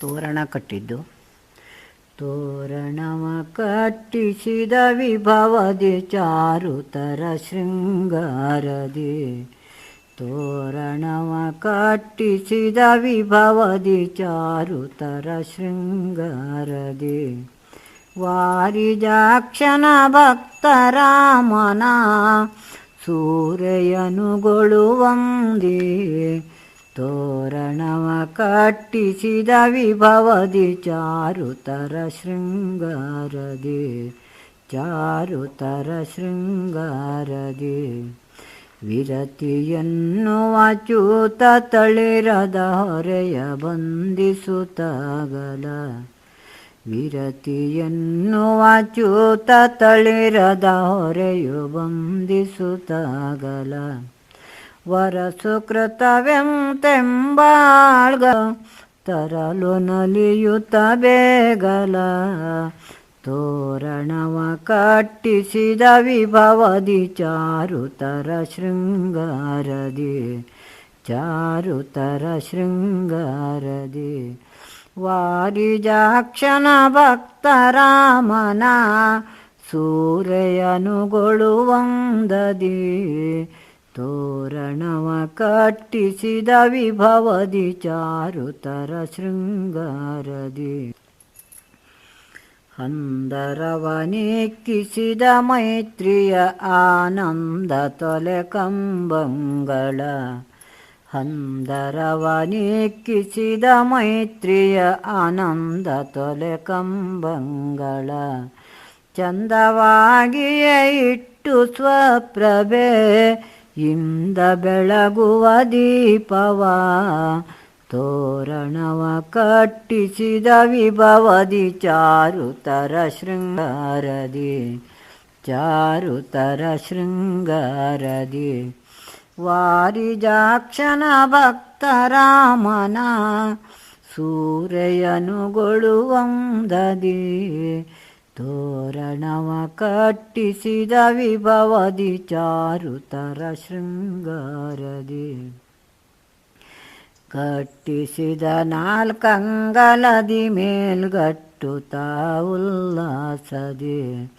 ತೋರಣ ಕಟ್ಟಿದ್ದು. ತೋರಣವ ಕಟ್ಟಿಸಿದ ವಿಭವದಿ ಚಾರುತರ ಶೃಂಗಾರದಿ. ತೋರಣವ ಕಟ್ಟಿಸಿದ ವಿಭವದಿ ಚಾರುತರ ಶೃಂಗಾರದಿ. ವಾರಿಜಾಕ್ಷನ ಭಕ್ತರಾಮನ ರಾಮನ ತೋರಣವ ಕಟ್ಟಿಸಿದ ವಿಭವದಿ ಚಾರುತರ ಶೃಂಗಾರದಿ ಚಾರುತರ ಶೃಂಗಾರದಿ. ವಿರತಿಯನ್ನುವ ಚೂತ ತಳಿರದ ಹೊರೆಯ ಬಂಧಿಸುತ್ತಾಗಲ. ವಿರತಿಯನ್ನುವ ಚೂತ ತಳಿರದ ಹೊರೆಯು ಬಂಧಿಸುತ್ತಾಗಲ. ವರಸುಕೃತವೆಂತೆಂಬಾಳ್ಗ ತರಲು ನಲಿಯುತ್ತ ಬೇಗಲ ತೋರಣವ ಕಟ್ಟಿಸಿದ ವಿಭವದಿ ಚಾರುತರ ಶೃಂಗಾರದಿ ಚಾರುತರ ಶೃಂಗಾರದಿ. ವಾರಿಜಾಕ್ಷನ ಭಕ್ತರಾಮನ ಸೂರೆಯನುಗೊಳುವಂದದಿ. ತೋರಣವ ಕಟ್ಟಿಸಿದ ವಿಭವದಿ ಚಾರುತರ ಶೃಂಗಾರದಿ. ಹಂದರವನಿಕ್ಕಿಸಿದ ಮೈತ್ರಿಯ ಆನಂದ ತೊಲೆ ಕಂಬಂಗಳ. ಹಂದರವನಿಕ್ಕಿಸಿದ ಮೈತ್ರಿಯ ಆನಂದ ತೊಲೆ ಕಂಬಂಗಳ. ಚಂದವಾಗಿಯೇ ಇಟ್ಟು ಸ್ವಪ್ರಭೆ ಇಂದ ಬೆಳಗುವ ದೀಪವ ತೋರಣವ ಕಟ್ಟಿಸಿದ ವಿಭವದಿ ಚಾರುತರ ಶೃಂಗಾರದಿ ಚಾರುತರ ಶೃಂಗಾರದಿ. ವಾರಿಜಾಕ್ಷನ ಭಕ್ತರಾಮನ ಸೂರೆಯನುಗೊಳುವಂದದಿ ತೋರಣವ ಕಟ್ಟಿಸಿದ ವಿಭವದಿ ಚಾರುತರ ಶೃಂಗಾರದಿ. ಕಟ್ಟಿಸಿದ ನಾಲ್ಕಂಗಲದಿ ಮೇಲ್ಗಟ್ಟುತ್ತಾ ಉಲ್ಲಾಸದಿ.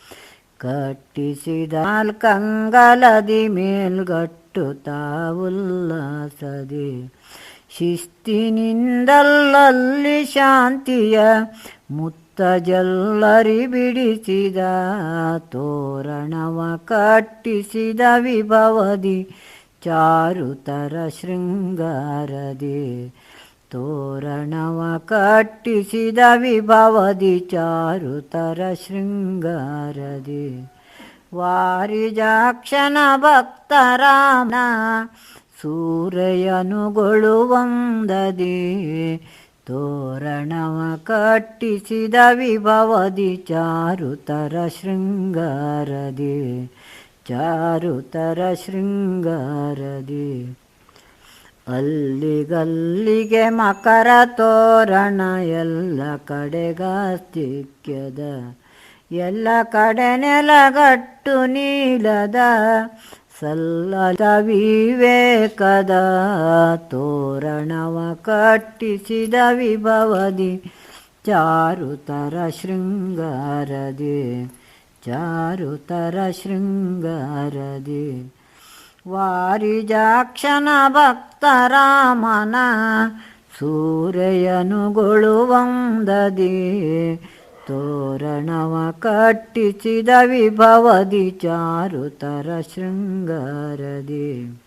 ಕಟ್ಟಿಸಿದ ನಾಲ್ಕಂಗಲದಿ ಮೇಲ್ಗಟ್ಟುತ್ತಾ ಉಲ್ಲಾಸದಿ. ಶಿಸ್ತಿನಿಂದಲ್ಲಲ್ಲಿ ಶಾಂತಿಯ ಮುತ್ತ ಜಲ್ಲರಿ ಬಿಡಿಸಿದ ತೋರಣವ ಕಟ್ಟಿಸಿದ ವಿಭವದಿ ಚಾರುತರ ಶೃಂಗಾರದಿ ತೋರಣವ ಕಟ್ಟಿಸಿದ ವಿಭವದಿ ಚಾರುತರ ಶೃಂಗಾರದಿ ವಾರಿಜಾಕ್ಷನ ಭಕ್ತರಾಮ ಸೂರೆಯನುಗೊಳುವಂದದಿ ತೋರಣವ ಕಟ್ಟಿಸಿದ ವಿಭವದಿ ಚಾರುತರ ಶೃಂಗಾರದಿ ಚಾರುತರ ಶೃಂಗಾರದಿ. ಅಲ್ಲಿಗಲ್ಲಿಗೆ ಮಕರ ತೋರಣ ಎಲ್ಲ ಕಡೆಗಾಸ್ತಿಕ್ಯದ ಎಲ್ಲ ಕಡೆ ನೆಲಗಟ್ಟು ನೀಲದ ಸಲ್ಲದ ವಿವೇಕದ ತೋರಣವ ಕಟ್ಟಿಸಿದ ವಿಭವದಿ ಚಾರುತರ ಶೃಂಗಾರದಿ ಚಾರುತರ ಶೃಂಗಾರದಿ. ವಾರಿಜಾಕ್ಷನ ಭಕ್ತರಾಮನ ಸೂರೆಯನುಗೊಳುವಂದದಿ. ತೋರಣವ ಕಟ್ಟಿಸಿದ ವಿಭವದಿ ಚಾರುತರ ಶೃಂಗಾರದಿ.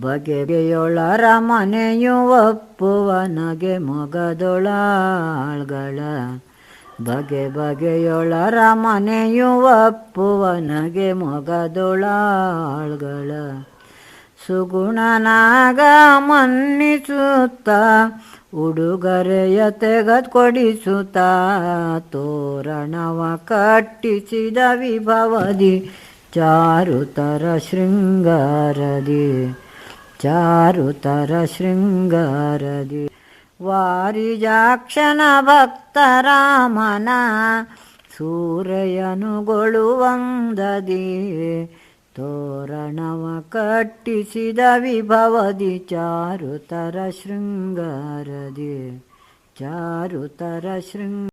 ಬಗೆಗೆಯೊಳರ ಮನೆಯು ಒಪ್ಪುವನಗೆ ಮೊಗದೊಳಾಳ್ಗಳ. ಬಗೆ ಬಗೆಯೊಳರ ಮನೆಯು ಒಪ್ಪುವನಗೆ ಮೊಗದೊಳಾಳ್ಗಳ. ಸುಗುಣನಾಗ ಮನ್ನಿಸುತ್ತ ಉಡುಗೊರೆಯ ತೆಗೆದುಕೊಡಿಸುತ್ತ ತೋರಣವ ಕಟ್ಟಿಸಿದ ವಿಭವದಿ ಚಾರುತರ ಶೃಂಗಾರದಿ ಚಾರುತರ ಶೃಂಗಾರದಿ. ವಾರಿಜಾಕ್ಷನ ಭಕ್ತರಾಮನ ಸೂರೆಯನುಗೊಳುವಂದದಿ. ತೋರಣವ ಕಟ್ಟಿಸಿದ ವಿಭವದಿ ಚಾರುತರ ಶೃಂಗಾರದಿ ಚಾರುತರ ಶೃಂಗ